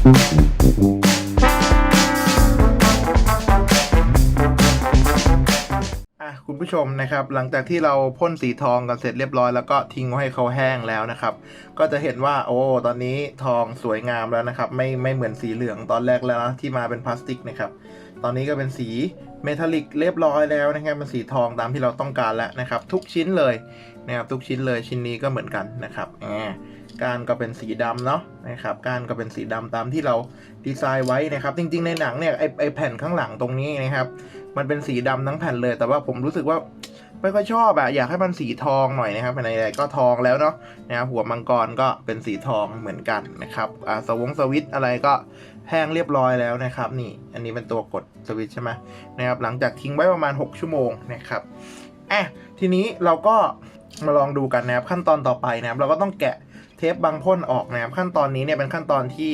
อะคุณผู้ชมนะครับ หลังจากที่เราพ่นสีทองกันเสร็จเรียบร้อยแล้วก็ทิ้งไว้ให้เขาแห้งแล้วนะครับ ก็จะเห็นว่าโอ้ตอนนี้ทองสวยงามแล้วนะครับ ไม่ไม่เหมือนสีเหลืองตอนแรกแล้วนะที่มาเป็นพลาสติกนะครับตอนนี้ก็เป็นสีเมทัลลิกเรียบร้อยแล้วนะครับเป็นสีทองตามที่เราต้องการแล้วนะครับ ทุกชิ้นเลย นะครับทุกชิ้นเลยชิ้นนี้ก็เหมือนกันนะครับอ่าก้านก็เป็นสีดำเนาะนะครับก้านก็เป็นสีดำตามที่เราดีไซน์ไว้นะครับ จริง ๆ ในหนังเนี่ยไอไอแผ่นข้างหลังตรงนี้นะครับ มันเป็นสีดำทั้งแผ่นเลย แต่ว่าผมรู้สึกว่าไม่ค่อยชอบอะอยากให้มันสีทองหน่อยนะครับในไหนๆก็ทองแล้วเนาะนะครับหัวมังกรก็เป็นสีทองเหมือนกันนะครับอ่าสวงสวิตอะไรก็แห้งเรียบร้อยแล้วนะครับ นี่อันนี้เป็นตัวกดสวิตใช่ไหมนะครับหลังจากทิ้งไว้ประมาณ 6 ชั่วโมงนะครับอะทีนี้เราก็ มาลองดูกันนะครับขั้นตอนต่อไปนะครับเราก็ต้องแกะเทปบางพ่นออกนะครับขั้นตอนนี้เนี่ยเป็นขั้นตอนที่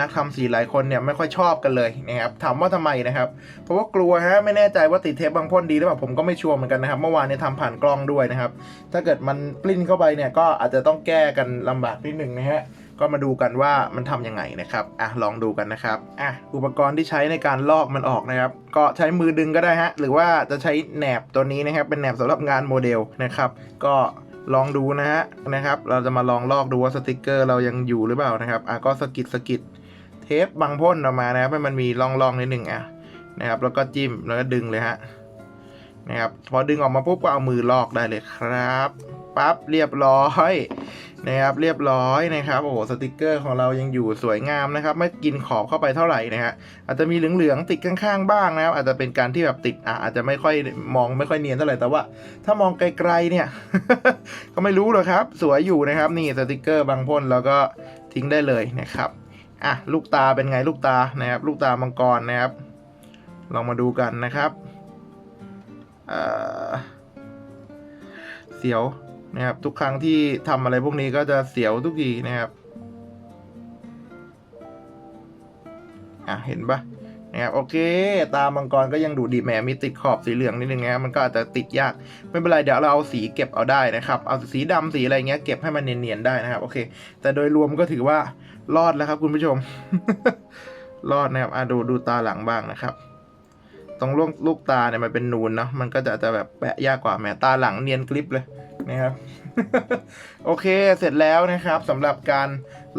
นักทำสีหลายคนเนี่ยไม่ค่อยชอบกันเลยนะครับถามว่าทำไมนะครับ เพราะว่ากลัวฮะไม่แน่ใจว่าติดเทปบางพ่นดีหรือเปล่าผมก็ไม่ชัวร์เหมือนกันนะครับเมื่อวานเนี่ยทำผ่านกล้องด้วยนะครับ ถ้าเกิดมันปลิ้นเข้าไปเนี่ยก็อาจจะต้องแก้กันลำบากนิดนึงนะฮะ ก็มาดูกันว่ามันทำยังไงนะครับอะลองดูกันนะครับอะอุปกรณ์ที่ใช้ในการลอกมันออกนะครับ ก็ใช้มือดึงก็ได้ฮะหรือว่าจะใช้แหนบตัวนี้นะครับ เป็นแหนบสำหรับงานโมเดลนะครับ ก็ลองดูนะฮะนะครับ เราจะมาลองลอกดูว่าสติกเกอร์เรายังอยู่หรือเปล่านะครับอะก็สะกิดสะกิดเทปบางพ่นออกมานะครับให้มันมีร่องๆนิดหนึ่งอะนะครับ แล้วก็จิ้มแล้วก็ดึงเลยฮะนะครับพอดึงออกมาปุ๊บก็เอามือลอกได้เลยครับปั๊บเรียบร้อย นะครับเรียบร้อยนะครับโอ้โหสติกเกอร์ของเรายังอยู่สวยงามนะครับไม่กินขอบเข้าไปเท่าไหร่นะฮะอาจจะมีเหลืองๆติดข้างๆบ้างนะครับอาจจะเป็นการที่แบบติดอะอาจจะไม่ค่อยมองไม่ค่อยเนียนเท่าไหร่แต่ว่า ถ้ามองไกลๆเนี่ย ก็ไม่รู้หรอกครับ สวยอยู่นะครับนี่สติกเกอร์บางพ่นแล้วก็ทิ้งได้เลยนะครับอะลูกตาเป็นไงลูกตานะครับ ลูกตามังกรนะครับ ลองมาดูกันนะครับเออเสียว นะครับ ทุกครั้งที่ทำอะไรพวกนี้ก็จะเสียวทุกทีนะครับอะเห็นปะนะครับโอเค ตามังกรก็ยังดูดีแหมมีติดขอบสีเหลืองนิดนึงนะมันก็อาจจะติดยาก ไม่เป็นไรเดี๋ยวเราเอาสีเก็บเอาได้นะครับ เอาสีดำสีอะไรเงี้ยเก็บให้มันเนียนๆได้นะครับ โอเค แต่โดยรวมก็ถือว่ารอดแล้วครับคุณผู้ชม รอดนะครับอะดูดูตาหลังบ้างนะครับ ตรงลูกลูกตาเนี่ยมันเป็นนูนเนาะมันก็จะจะแบบแปะยากกว่าแหมตาหลังเนียนกริบเลย นะครับ โอเคเสร็จแล้วนะครับสำหรับการ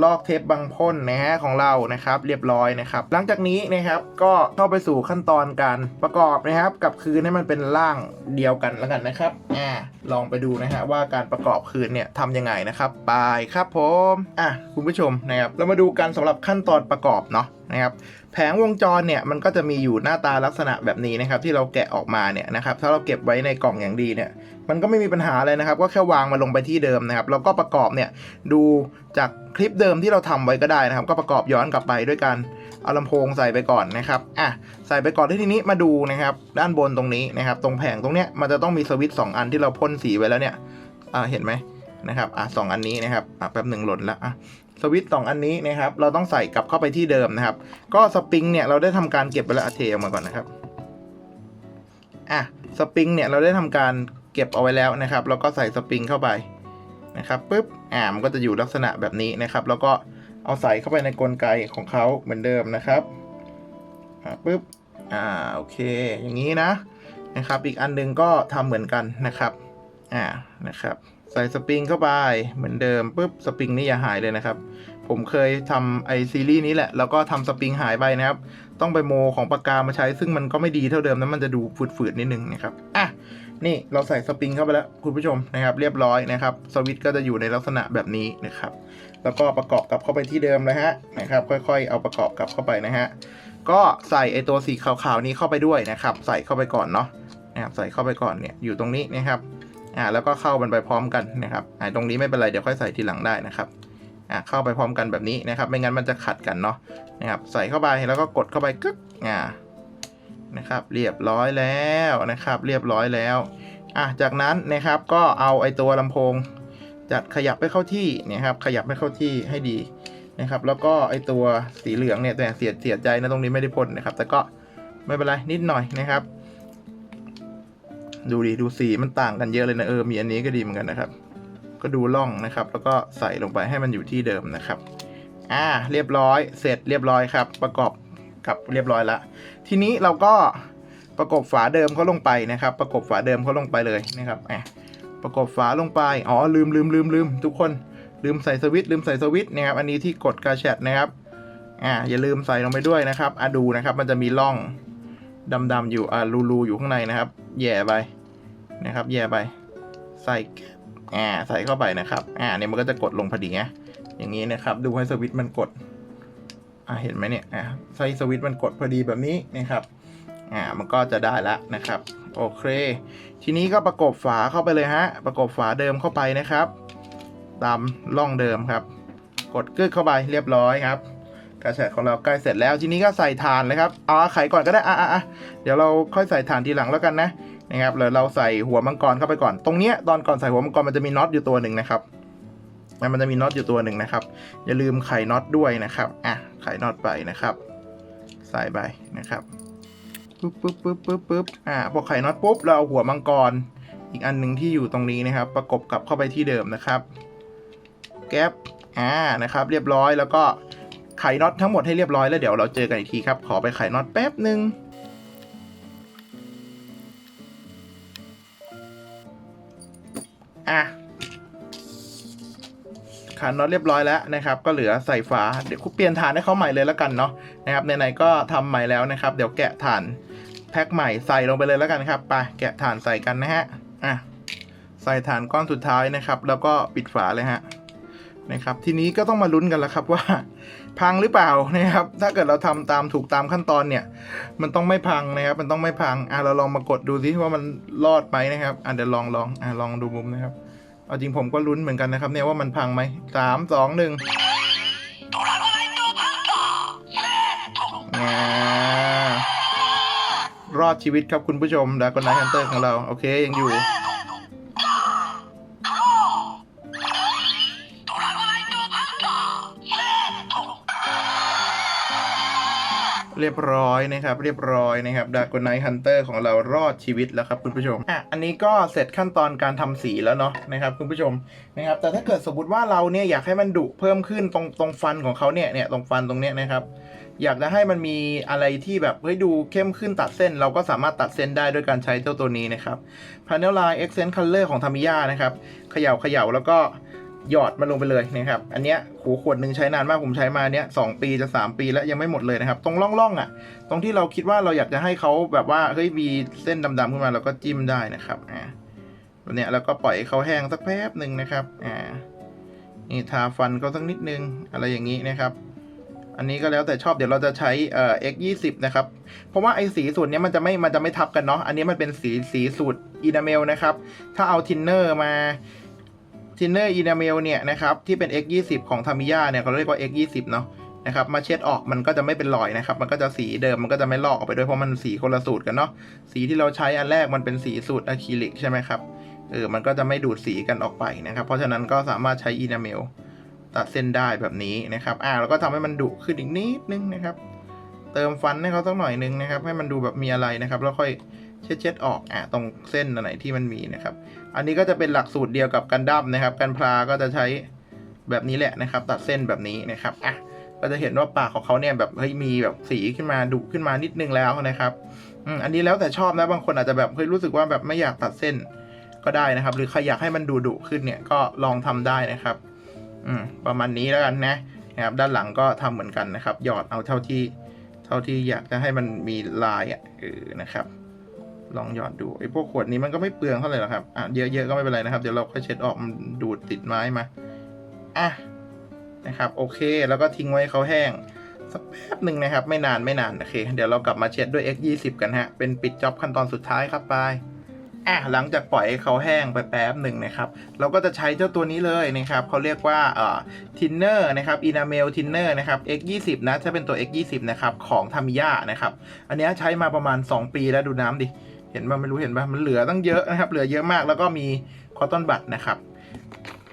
ลอกเทปบางพ่นนะฮะของเรานะครับ เรียบร้อยนะครับ หลังจากนี้นะครับก็เข้าไปสู่ขั้นตอนการประกอบนะครับ กับคืนให้มันเป็นร่างเดียวกันแล้วกันนะครับอ่าลองไปดูนะฮะว่าการประกอบคืนเนี่ยทำยังไงนะครับไปครับผมอะคุณผู้ชมนะครับเรามาดูกันสำหรับขั้นตอนประกอบเนาะนะครับแผงวงจรเนี่ยมันก็จะมีอยู่หน้าตาลักษณะแบบนี้นะครับ ที่เราแกะออกมาเนี่ยนะครับถ้าเราเก็บไว้ในกล่องอย่างดีเนี่ย มันก็ไม่มีปัญหาเลยนะครับ ก็แค่วางมาลงไปที่เดิมนะครับ แล้วก็ประกอบเนี่ยดูจากคลิปเดิมที่เราทำไว้ก็ได้นะครับ ก็ประกอบย้อนกลับไปด้วยการเอาลำโพงใส่ไปก่อนนะครับอะใส่ไปก่อนที่ทีนี้มาดูนะครับ ด้านบนตรงนี้นะครับ ตรงแผงตรงเนี้ยมันจะต้องมีสวิตช์สองอันที่เราพ่นสีไว้แล้วเนี่ยอ่าเห็นไหมนะครับอะสองอันนี้นะครับอะแป๊บหนึ่งหล่นละอะสวิตช์สองอันนี้นะครับ เราต้องใส่กลับเข้าไปที่เดิมนะครับ ก็สปริงเนี่ยเราได้ทำการเก็บไปแล้วเทออกมาก่อนนะครับอะสปริงเนี่ยเราได้ทำการ เก็บเอาไว้แล้วนะครับ แล้วก็ใส่สปริงเข้าไปนะครับปุ๊บอ่ามันก็จะอยู่ลักษณะแบบนี้นะครับ แล้วก็เอาใส่เข้าไปในกลไกของเขาเหมือนเดิมนะครับอ่าปุ๊บอ่าโอเค อย่างนี้นะนะครับ อีกอันหนึงก็ทำเหมือนกันนะครับอ่านะครับ ใส่สปริงเข้าไปเหมือนเดิมปุ๊บสปริงนี่อย่าหายเลยนะครับ ผมเคยทำไอซีรีส์นี้แหละ แล้วก็ทำสปริงหายไปนะครับ ต้องไปโมของปากกามาใช้ซึ่งมันก็ไม่ดีเท่าเดิมนะมันจะดูฝืดๆนิดนึงนะครับอะ นี่เราใส่สปริงเข้าไปแล้วคุณผู้ชมนะครับ เรียบร้อยนะครับสวิตช์ก็จะอยู่ในลักษณะแบบนี้นะครับ แล้วก็ประกอบกลับเข้าไปที่เดิมนะฮะนะครับ ค่อยๆ เอาประกอบกลับเข้าไปนะฮะก็ใส่ไอตัวสีขาวๆนี้เข้าไปด้วยนะครับ ใส่เข้าไปก่อนเนาะนะครับใส่เข้าไปก่อนเนี่ยอยู่ตรงนี้นะครับอ่าแล้วก็เข้ามันไปพร้อมกันนะครับอ่าตรงนี้ไม่เป็นไรเดี๋ยวค่อยใส่ทีหลังได้นะครับอ่าเข้าไปพร้อมกันแบบนี้นะครับ ไม่งั้นมันจะขัดกันเนาะนะครับ ใส่เข้าไปแล้วก็กดเข้าไปกึ๊กอ่า นะครับ เรียบร้อยแล้วนะครับ เรียบร้อยแล้วอะจากนั้นนะครับก็เอาไอตัวลำโพง จัดขยับไปเข้าที่นะครับ ขยับไปเข้าที่ให้ดีนะครับ แล้วก็ไอตัวสีเหลืองเนี่ยแต่เสียเสียใจนะตรงนี้ไม่ได้พ่นนะครับ แต่ก็ไม่เป็นไรนิดหน่อยนะครับ ดูดีดูสีมันต่างกันเยอะเลยนะเออมีอันนี้ก็ดีเหมือนกันนะครับ ก็ดูล่องนะครับ แล้วก็ใส่ลงไปให้มันอยู่ที่เดิมนะครับ อ่า เรียบร้อย เสร็จเรียบร้อยครับ ประกอบ กับเรียบร้อยแล้วทีนี้เราก็ประกบฝาเดิมเขาลงไปนะครับ ประกบฝาเดิมเขาลงไปเลยนะครับอะประกบฝาลงไป อ๋อ ลืมลืมลืมลืมทุกคน ลืมใส่สวิตช์ลืมใส่สวิตช์นะครับ อันนี้ที่กดกระแชตนะครับ อ่า อย่าลืมใส่ลงไปด้วยนะครับอะดูนะครับ มันจะมีร่องดำๆอยู่ อ่ารูๆอยู่ข้างในนะครับ แย่ไป นะครับ แย่ไป ใส่ อ่า ใส่เข้าไปนะครับ อ่า เนี่ยมันก็จะกดลงพอดีไงอย่างนี้นะครับ ดูให้สวิตช์มันกด อ่าเห็นไหมเนี่ยอ่าใช้สวิตช์มันกดพอดีแบบนี้นะครับอ่ามันก็จะได้แล้วนะครับโอเค ทีนี้ก็ประกบฝาเข้าไปเลยฮะ ประกบฝาเดิมเข้าไปนะครับ ตามร่องเดิมครับ กดกึกเข้าไปเรียบร้อยครับกระแสของเราใกล้เสร็จแล้ว ทีนี้ก็ใส่ถ่านเลยครับเอาไขก่อนก็ได้อะอะอะเดี๋ยวเราค่อยใส่ถ่านทีหลังแล้วกันนะนะครับเลยเราใส่หัวมังกรเข้าไปก่อน ตรงเนี้ยตอนก่อนใส่หัวมังกรมันจะมีน็อตอยู่ตัวหนึ่งนะครับมันจะมีน็อตอยู่ตัวหนึ่งนะครับ อย่าลืมไขน็อตด้วยนะครับ อะ ไขน็อตไปนะครับ ใส่ไปนะครับปึ๊บปึ๊บปึ๊บปึ๊บปึ๊บอ่าพอไขน็อตปุ๊บเราเอาหัวมังกร อีกอันหนึ่งที่อยู่ตรงนี้นะครับ ประกบกลับเข้าไปที่เดิมนะครับแก๊ปอ่านะครับ เรียบร้อยแล้วก็ไขน็อตทั้งหมดให้เรียบร้อยแล้วเดี๋ยวเราเจอกันอีกทีครับ ขอไปไขน็อตแป๊บหนึ่งอะ ขันน็อตเรียบร้อยแล้วนะครับ ก็เหลือใส่ฝาเดี๋ยวคุเปลี่ยนฐานให้เขาใหม่เลยแล้วกันเนาะนะครับไหนๆก็ทำใหม่แล้วนะครับ เดี๋ยวแกะฐานแพ็คใหม่ใส่ลงไปเลยแล้วกันครับไปแกะฐานใส่กันนะฮะอะใส่ฐานก้อนสุดท้ายนะครับ แล้วก็ปิดฝาเลยฮะนะครับ ทีนี้ก็ต้องมาลุ้นกันแล้วครับว่า พังหรือเปล่านะครับ ถ้าเกิดเราทำตามถูกตามขั้นตอนเนี่ย มันต้องไม่พังนะครับ มันต้องไม่พังอะเราลองมากดดูซิว่ามันรอดไหมนะครับอะเดี๋ยวลองลองอะลองดูมุมนะครับ เอาจริงผมก็ลุ้นเหมือนกันนะครับเนี่ยว่ามันพังไหมสามสองหนึ่งรอดชีวิตครับคุณผู้ชมดากอนไนฮันเตอร์ของเรา โอเคยังอยู่ เรียบร้อยนะครับ เรียบร้อยนะครับดากอนไนฮันเตอร์ของเรารอดชีวิตแล้วครับคุณผู้ชมอะอันนี้ก็เสร็จขั้นตอนการทำสีแล้วเนาะนะครับคุณผู้ชมนะครับ แต่ถ้าเกิดสมมติว่าเราเนี่ยอยากให้มันดุเพิ่มขึ้นตรงตรงฟันของเขาเนี่ยเนี่ยตรงฟันตรงเนี้ยนะครับอยากจะให้มันมีอะไรที่แบบเฮ้ยดูเข้มขึ้นตัดเส้น เราก็สามารถตัดเส้นได้ด้วยการใช้เจ้าตัวนี้นะครับ Panel Line Accent Color ของ Tamiya นะครับเขย่าเขย่าแล้วก็ หยอดมันลงไปเลยนะครับ อันเนี้ยขูขวดหนึ่งใช้นานมากผมใช้มาเนี้ยสองปีจะ 3 ปีแล้วยังไม่หมดเลยนะครับ ตรงร่องๆอะ ตรงที่เราคิดว่าเราอยากจะให้เขาแบบว่าเฮ้ยมีเส้นดำๆขึ้นมาเราก็จิ้มได้นะครับอ่าเนี้ยแล้วก็ปล่อยให้เขาแห้งสักแป๊บหนึ่งนะครับอ่านี่ทาฟันเขาสักนิดนึงอะไรอย่างนี้นะครับอันนี้ก็แล้วแต่ชอบเดี๋ยวเราจะใช้เอ่อ x 2 0นะครับ เพราะว่าไอ้สีสูตรเนี้ยมันจะไม่มันจะไม่ทับกันเนาะอันนี้มันเป็นสีสีสูตรอีนาเมลนะครับ ถ้าเอาทินเนอร์มา ทินเนอร์อีนาเมลเนี่ยนะครับที่เป็น x 2 0 ของทามิยาเนี่ยเขาเรียกว่า x 2 0 เนาะนะครับมาเช็ดออกมันก็จะไม่เป็นรอยนะครับ มันก็จะสีเดิมมันก็จะไม่ลอกออกไปด้วยเพราะมันสีคนละสูตรกันเนาะสีที่เราใช้อันแรกมันเป็นสีสูตรอะคริลิกใช่ไหมครับเออมันก็จะไม่ดูดสีกันออกไปนะครับ เพราะฉะนั้นก็สามารถใช้อีนาเมลตัดเส้นได้แบบนี้นะครับอ่าแล้วก็ทำให้มันดุขึ้นอีกนิดนึงนะครับ เติมฟันให้เขาสักหน่อยนึงนะครับ ให้มันดูแบบมีอะไรนะครับ แล้วค่อยเช็ดเช็ดออกอ่าตรงเส้นอันไหนที่มันมีนะครับ อันนี้ก็จะเป็นหลักสูตรเดียวกับกันดั้มนะครับ กันพลาก็จะใช้แบบนี้แหละนะครับ ตัดเส้นแบบนี้นะครับอะก็จะเห็นว่าปากของเขาเนี่ยแบบเฮ้ยมีแบบสีขึ้นมาดุขึ้นมานิดนึงแล้วนะครับอืมอันนี้แล้วแต่ชอบนะบางคนอาจจะแบบเฮ้ยรู้สึกว่าแบบไม่อยากตัดเส้นก็ได้นะครับ หรือใครอยากให้มันดูดุขึ้นเนี่ยก็ลองทำได้นะครับอืมประมาณนี้แล้วกันนะนะครับ ด้านหลังก็ทำเหมือนกันนะครับ หยอดเอาเท่าที่ เท่าที่อยากจะให้มันมีลายอะเออนะครับ ลองหยอดดูไอ้พวกขวดนี้มันก็ไม่เปลืองเท่าไหร่หรอกครับอะเยอะๆก็ไม่เป็นไรนะครับ เดี๋ยวเราค่อยเช็ดออกมันดูดติดไม้มาอะนะครับโอเคแล้วก็ทิ้งไว้ให้เขาแห้งสักแป๊บหนึ่งนะครับ ไม่นานไม่นานโอเค เดี๋ยวเรากลับมาเช็ดด้วย x 2 0กันฮะเป็นปิดจ็อบขั้นตอนสุดท้ายครับไปอะหลังจากปล่อยให้เขาแห้งไปแป๊บหนึ่งนะครับ เราก็จะใช้เจ้าตัวนี้เลยนะครับเขาเรียกว่าเอ่อทินเนอร์นะครับอินาเมลทินเนอร์นะครับ x 2 0นะถ้าเป็นตัว x 2 0นะครับของทามิยานะครับ อันนี้ใช้มาประมาณ 2 ปีแล้วดูน้ำดิ เห็นป่ะไม่รู้เห็นป่ะมันเหลือตั้งเยอะนะครับ เหลือเยอะมากแล้วก็มีคอตตอนบัตนะครับ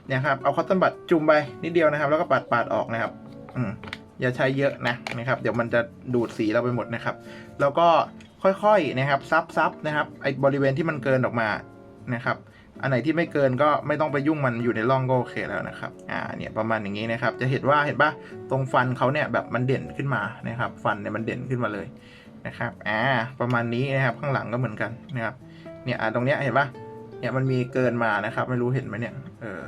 เนี่ยครับเอาคอตตอนบัตจุ่มไปนิดเดียวนะครับ แล้วก็ปาดปาดออกนะครับ อืมอย่าใช้เยอะนะนะครับ เดี๋ยวมันจะดูดสีเราไปหมดนะครับ แล้วก็ค่อยๆนะครับ ซับซับนะครับไอ้บริเวณที่มันเกินออกมานะครับอันไหนที่ไม่เกินก็ไม่ต้องไปยุ่งมันอยู่ในร่องก็โอเคแล้วนะครับ อ่า เนี่ยประมาณอย่างนี้นะครับ จะเห็นว่าเห็นปะตรงฟันเขาเนี่ยแบบมันเด่นขึ้นมานะครับ ฟันเนี่ยมันเด่นขึ้นมาเลย นะครับอ่าประมาณนี้นะครับข้างหลังก็เหมือนกันนะครับเนี่ยอ่าตรงเนี้ยเห็นปะเนี่ยมันมีเกินมานะครับ ไม่รู้เห็นไหมเนี่ยเออ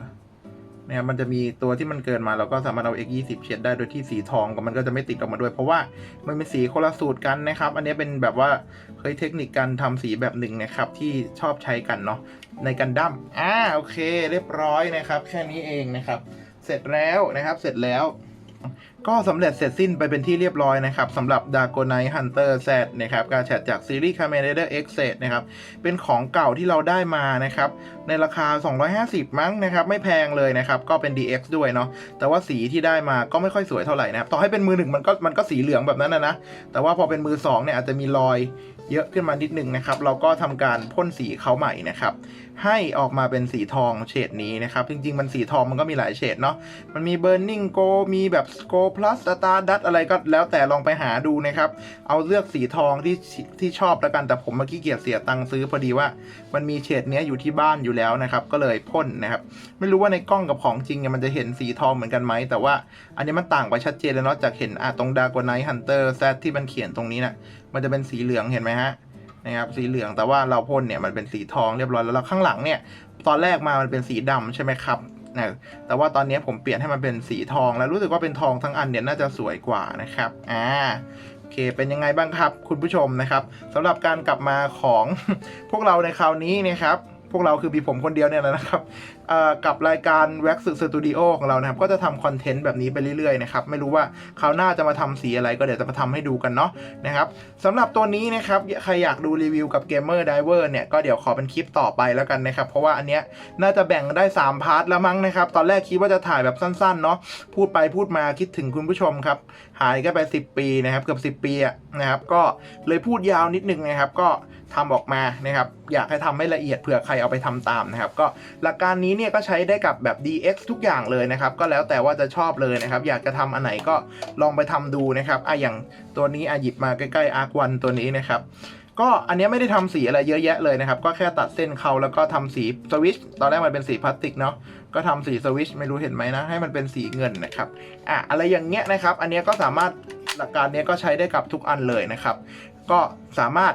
เนี่ยมันจะมีตัวที่มันเกินมาเราก็สามารถเอา x 2 0เฉดได้โดยที่สีทองกับมันก็จะไม่ติดออกมาด้วย เพราะว่ามันเป็นสีคนละสูตรกันนะครับ อันนี้เป็นแบบว่าเฮ้ยเทคนิคการทำสีแบบหนึ่งนะครับ ที่ชอบใช้กันเนาะในกันดั้มอ่าโอเค เรียบร้อยนะครับ แค่นี้เองนะครับ เสร็จแล้วนะครับเสร็จแล้ว ก็สำเร็จเสร็จสิ้นไปเป็นที่เรียบร้อยนะครับสำหรับ d a g o n i t e Hunter Z นะครับการแชทจากซีรีส์ Kamen Rider X Z นะครับเป็นของเก่าที่เราได้มานะครับในราคา 250 มั้งนะครับไม่แพงเลยนะครับก็เป็น DX ด้วยเนาะแต่ว่าสีที่ได้มาก็ไม่ค่อยสวยเท่าไหร่นะครับต่อให้เป็นมือหนึ่งมันก็มันก็สีเหลืองแบบนั้นนะนะแต่ว่าพอเป็นมือสองเนี่ยอาจจะมีรอย เยอะขึ้นมานิดนึงนะครับ เราก็ทำการพ่นสีเขาใหม่นะครับ ให้ออกมาเป็นสีทองเฉดนี้นะครับ จริง ๆ มันสีทองมันก็มีหลายเฉดเนาะ มันมี Burning Go มีแบบ Go Plus Star Dust อะไรก็แล้วแต่ลองไปหาดูนะครับ เอาเลือกสีทองที่ที่ชอบแล้วกัน แต่ผมเมื่อกี้เกียจเสียตังค์ซื้อพอดีว่า มันมีเฉดเนี้ยอยู่ที่บ้านอยู่แล้วนะครับ ก็เลยพ่นนะครับ ไม่รู้ว่าในกล้องกับของจริงเนี่ยมันจะเห็นสีทองเหมือนกันไหม แต่ว่าอันนี้มันต่างไปชัดเจนเลยเนาะจากเห็นอะตรงดากไนท์ฮันเตอร์แซที่มันเขียนตรงนี้นะมันจะเป็นสีเหลืองเห็นไหมฮะนะครับสีเหลืองแต่ว่าเราพ่นเนี่ยมันเป็นสีทองเรียบร้อยแล้วแล้วข้างหลังเนี่ยตอนแรกมามันเป็นสีดำใช่ไหมครับนะแต่ว่าตอนนี้ผมเปลี่ยนให้มันเป็นสีทองแล้วรู้สึกว่าเป็นทองทั้งอันเนี่ยน่าจะสวยกว่านะครับอ่าโอเคเป็นยังไงบ้างครับ คุณผู้ชมนะครับสำหรับการกลับมาของพวกเราในคราวนี้นะครับพวกเราคือมีผมคนเดียวเนี่ยแหละนะครับ กับรายการ Wax Studio ของเรานะครับ ก็จะทำคอนเทนต์แบบนี้ไปเรื่อยๆนะครับ ไม่รู้ว่าคราวหน้าจะมาทำสีอะไรก็เดี๋ยวจะมาทำให้ดูกันเนาะนะครับสำหรับตัวนี้นะครับ ใครอยากดูรีวิวกับ Gamer Diver เนี่ย ก็เดี๋ยวขอเป็นคลิปต่อไปแล้วกันนะครับ เพราะว่าอันเนี้ยน่าจะแบ่งได้ 3 พาร์ทแล้วมั้งนะครับ ตอนแรกคิดว่าจะถ่ายแบบสั้นๆเนาะพูดไปพูดมาคิดถึงคุณผู้ชมครับหายกันไป 10 ปีนะครับเกือบ10 ปีอะนะครับก็เลยพูดยาวนิดนึงนะครับก็ทำออกมานะครับอยากให้ทำให้ละเอียดเผื่อใครเอาไปทำตามนะครับก็หลักการนี้เนี่ยก็ใช้ได้กับแบบ DX ทุกอย่างเลยนะครับ ก็แล้วแต่ว่าจะชอบเลยนะครับ อยากจะทำอันไหนก็ลองไปทำดูนะครับอะอย่างตัวนี้อะหยิบมาใกล้ๆ Arc 1ตัวนี้นะครับก็อันนี้ไม่ได้ทำสีอะไรเยอะแยะเลยนะครับ ก็แค่ตัดเส้นเขาแล้วก็ทำสีสวิชตอนแรกมันเป็นสีพลาสติกเนาะก็ทำสีสวิชไม่รู้เห็นไหมนะ ให้มันเป็นสีเงินนะครับอะอะไรอย่างเงี้ยนะครับ อันนี้ก็สามารถหลักการเนี้ยก็ใช้ได้กับทุกอันเลยนะครับ ก็สามารถ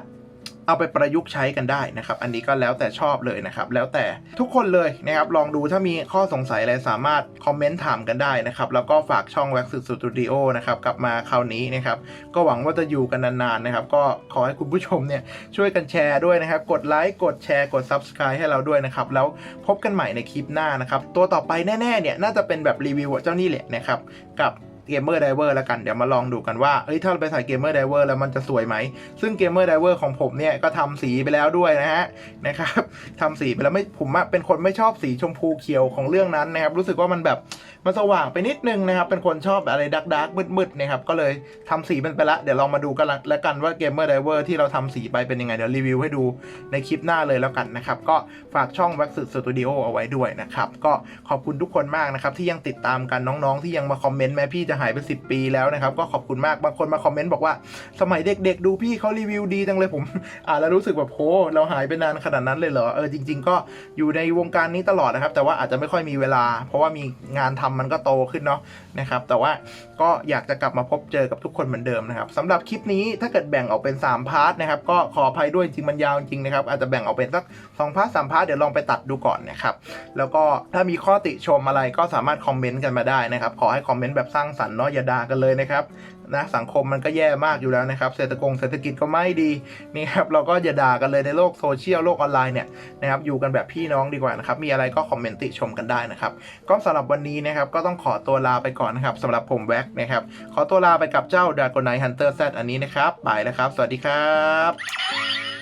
เอาไปประยุกต์ใช้กันได้นะครับ อันนี้ก็แล้วแต่ชอบเลยนะครับ แล้วแต่ทุกคนเลยนะครับ ลองดูถ้ามีข้อสงสัยอะไรสามารถคอมเมนต์ถามกันได้นะครับ แล้วก็ฝากช่อง Wax Studio นะครับ กลับมาคราวนี้นะครับ ก็หวังว่าจะอยู่กันนานๆนะครับ ก็ขอให้คุณผู้ชมเนี่ยช่วยกันแชร์ด้วยนะครับ กดไลค์ กดแชร์ กด Subscribe ให้เราด้วยนะครับ แล้วพบกันใหม่ในคลิปหน้านะครับ ตัวต่อไปแน่ๆเนี่ยน่าจะเป็นแบบรีวิวเจ้านี่แหละนะครับ กับ เกมเมอร์ไดเวอร์แล้วกัน เดี๋ยวมาลองดูกันว่าเอ้ยถ้าเราไปใส่เกมเมอร์ไดเวอร์แล้วมันจะสวยไหม ซึ่งเกมเมอร์ไดเวอร์ของผมเนี่ยก็ทำสีไปแล้วด้วยนะฮะนะครับทำสีไปแล้วไม่ผมอะเป็นคนไม่ชอบสีชมพูเขียวของเรื่องนั้นนะครับรู้สึกว่ามันแบบ มันสว่างไปนิดนึงนะครับ เป็นคนชอบอะไรดักดักมืดมืดๆนะครับ ก็เลยทำสีมันไปละ เดี๋ยวลองมาดูกันละแล้วกันว่าเกมเมอร์ไดเวอร์ที่เราทำสีไปเป็นยังไง เดี๋ยวรีวิวให้ดูในคลิปหน้าเลยแล้วกันนะครับ ก็ฝากช่อง Wax Studio เอาไว้ด้วยนะครับ ก็ขอบคุณทุกคนมากนะครับที่ยังติดตามกันน้องๆ ที่ยังมาคอมเมนต์แม้พี่จะหายไป 10 ปีแล้วนะครับ ก็ขอบคุณมาก บางคนมาคอมเมนต์บอกว่าสมัยเด็กๆ ดูพี่เขารีวิวดีจังเลยผมอ่านแล้วรู้สึกแบบโหเราหายไปนานขนาดนั้นเลยเหรอ เออจริง ๆ ก็อยู่ในวงการนี้ตลอดนะครับ แต่ว่าอาจจะไม่ค่อยมีเวลา เพราะว่ามีงานทำมันก็โตขึ้นเนาะนะครับ แต่ว่าก็อยากจะกลับมาพบเจอกับทุกคนเหมือนเดิมนะครับสำหรับคลิปนี้ถ้าเกิดแบ่งออกเป็น 3 พาร์ทนะครับ ก็ขออภัยด้วยจริงมันยาวจริงนะครับ อาจจะแบ่งออกเป็นสัก2พาร์ทสพาร์ทเดี๋ยวลองไปตัดดูก่อนนะครับแล้วก็ถ้ามีข้อติชมอะไรก็สามารถคอมเมนต์กันมาได้นะครับ ขอให้คอมเมนต์แบบสร้างสรรค์เนาะอย่าด่ากันเลยนะครับนะสังคมมันก็แย่มากอยู่แล้วนะครับ เศรษฐกงเศรษฐกิจก็ไม่ดีนี่ครับเราก็อย่าด่ากันเลยในโลกโซเชียลโลกออนไลน์เนี่ยนะครับอยู่กันแบบพี่น้องดีกว่านะครับ มีอะไรก็คอมเมนต์ติชมกันได้นะครับ ก็สำหรับวันนี้นะครับก็ต้องขอตัวลาไปก่อนนะครับสำหรับผมแว็กนะครับ ขอตัวลาไปกับเจ้าดากอนไนฮันเตอร์แซอันนี้นะครับไปแล้วครับ สวัสดีครับ